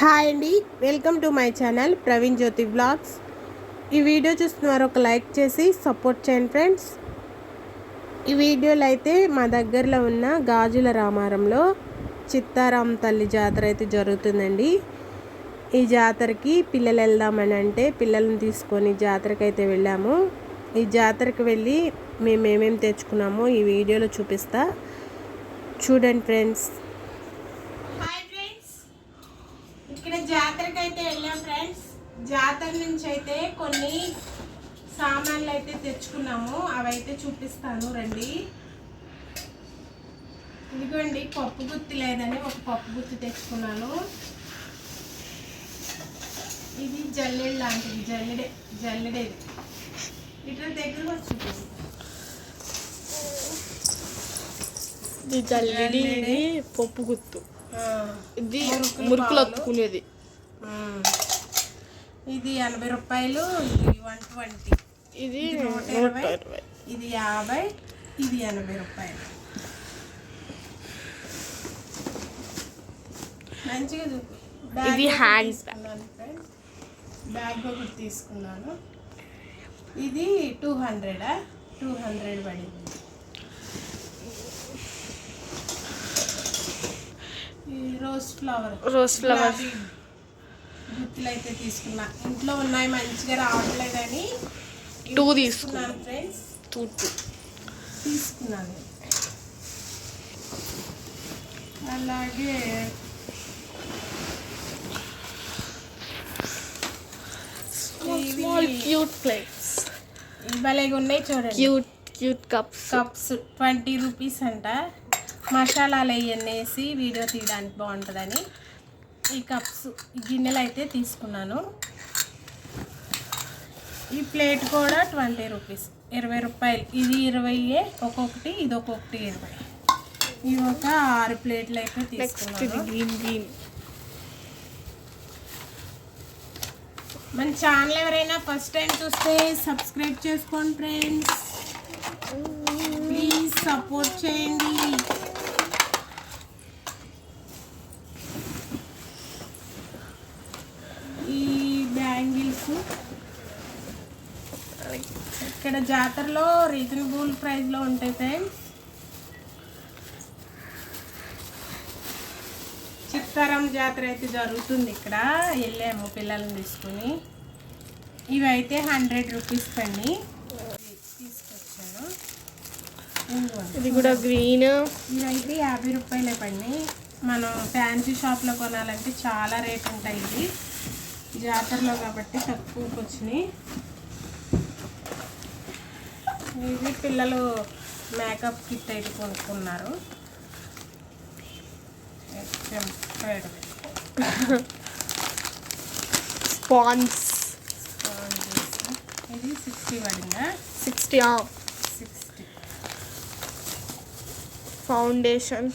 Hi అండి welcome to my channel Praveen Jyothi blogs. ఈ video చూస్తున్నారు ఒక లైక్ చేసి సపోర్ట్ చేయండి ఫ్రెండ్స్. ఈ వీడియోలో అయితే మా దగ్గరలో ఉన్న గాజుల రామారంలో చిత్తారాం తల్లి జాతర అయితే జరుగుతుందండి. ఈ జాతరకి పిల్లలు వెళ్దామని అంటే పిల్లల్ని తీసుకొని జాతరకి అయితే వెళ్ళాము. ఈ జాతరకి వెళ్ళి మేము ఏమేమి తెచ్చుకున్నామో ఈ వీడియోలో చూపిస్తా. చూడండి ఫ్రెండ్స్ హాయ్ ఫ్రెండ్స్ ఇక్కడ జాతరకి అయితే వెళ్ళాం ఫ్రెండ్స్ జాతర నుంచి అయితే కొన్ని సామాన్లు అయితే తెచ్చుకున్నాము. అవైతే చూపిస్తాను రండి. ఇదిగోండి పప్పు గుత్తి లేదని ఒక పప్పు గుత్తి తెచ్చుకున్నాను. ఇది జల్లెడ లాంటిది జల్లెడే జల్లెడేది ఇట్లా దగ్గర వచ్చి ఇది జల్లెడి ఇది పప్పు గుత్తు. ఇది మురుకులు. అత్తుకునేది. ఇది ఎనభై రూపాయలు ఇది వన్ ట్వంటీ. ఇది నూట ఇరవై. ఇది యాభై ఇది ఎనభై రూపాయలు. మంచిగా చూపి. బ్యాగ్ ఇది. బ్యాగ్ ఒకటి తీసుకున్నాను. ఇది టూ హండ్రెడా? టూ హండ్రెడ్ పడింది. ఈ రోజ్ ఫ్లవర్. Rose flower. గుత్తులు అయితే తీసుకున్నా. ఇంట్లో ఉన్నాయి మంచిగా రావట్లేదని టూ తీసుకున్నాను ఫ్రెండ్స్ టూ టూ తీసుకున్నాను. అలాగే స్మాల్ క్యూట్ ప్లేట్స్ భలేగా ఉన్నాయి చూడండి. Cute cute cups cups twenty rupees అంట. మసాలాలు అవన్నీ వేసి వీడియో తీయడానికి బాగుంటుందని. ఈ కప్స్ ఈ గిన్నెలు అయితే తీసుకున్నాను. ఈ ప్లేట్ కూడా ట్వంటీ రూపీస్ ఇరవై రూపాయలు. ఇది ఇరవై ఒక్కొక్కటి ఇది ఒక్కొక్కటి ఇరవై. ఇవి ఒక ఆరు ప్లేట్లు అయితే తీసుకున్నాను. గ్రీన్ గ్రీన్ మన ఛానల్ ఎవరైనా ఫస్ట్ టైం చూస్తే సబ్స్క్రైబ్ చేసుకోండి ఫ్రెండ్స్. ప్లీజ్ సపోర్ట్ చేయండి ఈ బ్యాంగిల్స్ ఇక్కడ జాతరలో రీజనబుల్ ప్రైస్లో ఉంటాయి ఫ్రెండ్స్. చిత్తారం జాతర అయితే జరుగుతుంది ఇక్కడ. వెళ్ళాము పిల్లల్ని తీసుకుని. ఇవి అయితే హండ్రెడ్ రూపీస్ కండి. తీసుకొచ్చాను. ఇది కూడా గ్రీన్. ఇవైతే యాభై రూపాయలే పండి. మనం ఫ్యాన్సీ షాప్లో కొనాలంటే చాలా రేట్ ఉంటాయి ఇవి. జాతరలో కాబట్టి తక్కువకి వచ్చినాయి. ఇది పిల్లలు మేకప్ కిట్ అయితే కొనుక్కున్నారు. స్పాన్స్. ఇది సిక్స్టీ పడిందా? Sixty sixty. ఫౌండేషన్.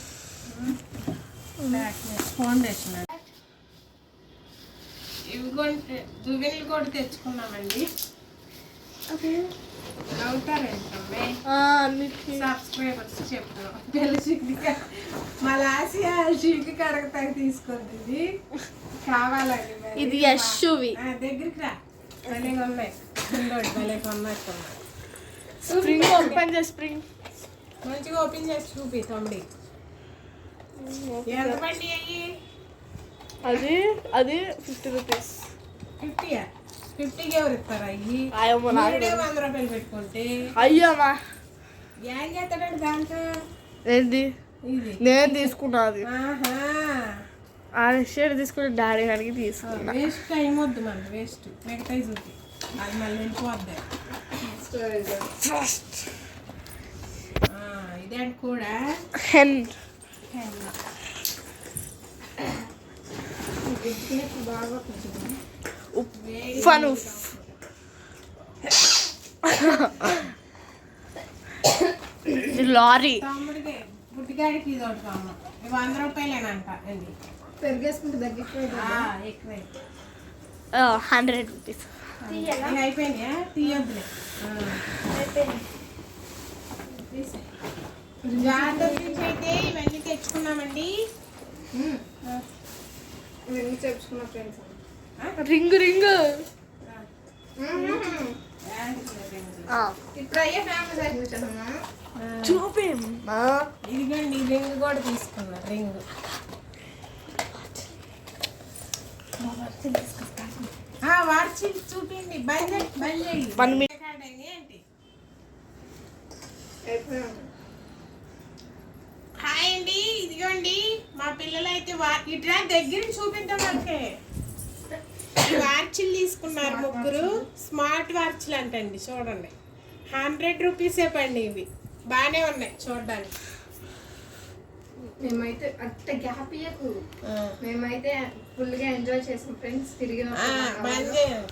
ఫౌండేషన్ ఇవి కొంటే దువ్వెనలు కూడా తెచ్చుకున్నామండి. సబ్స్క్రైబర్స్ చెప్తున్నాం పెళ్ళి చిక్కి మలాసియా చిక్కి కడగతాకి తీసుకుంటుంది కావాలండి. ఇది ఆ, దగ్గరికి రా ఉన్నాయి స్ప్రింగ్ ఓపెన్ చేసి స్ప్రింగ్. మంచిగా ఓపెన్ చేసి చూపి తమ్ముడి. ఎంత పండి అయ్యి? అది అది ఫిఫ్టీ రూపీస్ ఫిఫ్టీయా? ఫిఫ్టీకి ఎవరు ఇస్తారు అయ్యి? వంద రూపాయలు పెట్టుకుంటే? అయ్యమ్మా. ఏం చేస్తాడండి దాంట్లో ఏంది? ఇది. నేను తీసుకున్నది ఆహా. ఆ షేర్ తీసుకుని డాడీ అడిగి తీసుకున్నా. వేస్ట్ టైం వద్దు మనకి వేస్ట్. మిగతా చూపి అది మళ్ళీ వెళ్ళిపోద్ది. ఆ, ఇదేంటి కూడా? హెన్ బాగా ఇది లారీ. తమ్ముడికి బుడ్డిగాడికి ఇది ఒకటి అమ్మ ఇవి వంద రూపాయలేనంట అండి పెరిగేసుకుంటే దగ్గర ఆ, ఎక్కువే. Hundred rupees. అయిపోయినాయా తీయొద్దులే. నుంచి అయితే ఇవన్నీ తెచ్చుకున్నామండి. ఆ. నేను చెప్పుకున్న ఫ్రెండ్స్. Ring ring. ఇప్పుడు అయ్యే ఫ్యామిలీ సైజ్ వచ్చానమ్మా చూపేం. ఇదిగోండి రింగ్ కూడా తీసుకున్నా రింగ్. వార్చి చూపిండి బయలుదేరి బయలుదేరి. One minute. ఏంటి? హాయ్ అండి ఇదిగోండి. మా పిల్లలు అయితే వా ఇట్లా దగ్గర చూపిద్దాం మనకే ఈ వార్చిలు తీసుకున్నారు ముగ్గురు. స్మార్ట్ వార్చిలు అంటండి చూడండి. హండ్రెడ్ రూపీసే పండి ఇవి. బాగానే ఉన్నాయి చూడడానికి. మేమైతే అంత గ్యాప్ ఇయ్యకు. మేమైతే ఫుల్గా ఎంజాయ్ చేసాం ఫ్రెండ్స్ తిరిగిన ఆ, బంద్ చేయండి